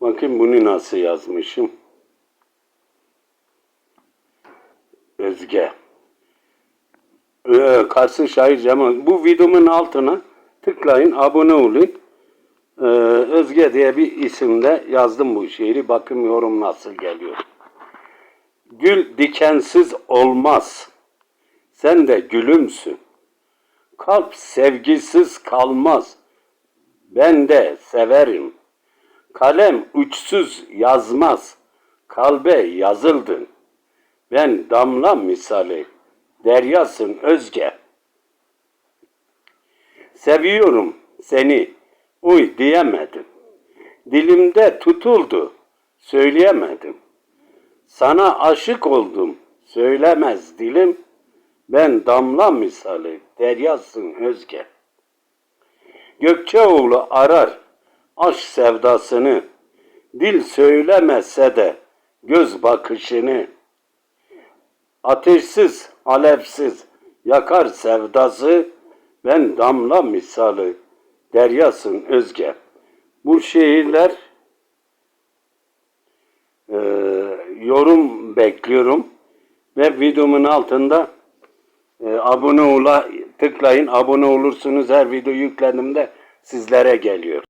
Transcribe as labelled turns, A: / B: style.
A: Bakın bunu nasıl yazmışım. Özge. Ee, Kars'ın şair Cemal. Bu videomun altına tıklayın, abone olun. Ee, Özge diye bir isimle yazdım bu şiiri. Bakın yorum nasıl geliyor. Gül dikensiz olmaz. Sen de gülümsün. Kalp sevgisiz kalmaz. Ben de severim. Kalem uçsuz yazmaz. Kalbe yazıldın. Ben damla misali. Deryasın özge. Seviyorum seni. Uy diyemedim. Dilimde tutuldu. Söyleyemedim. Sana aşık oldum. Söylemez dilim. Ben damla misali. Deryasın özge. Gökçeoğlu arar aşk sevdasını. Dil söylemese de göz bakışını. Ateşsiz, alevsiz yakar sevdası. Ben damla misali deryasın özge. Bu şiirler e, yorum bekliyorum ve videomun altında e, abone ola tıklayın. Abone olursunuz her video yüklendiğimde sizlere geliyor.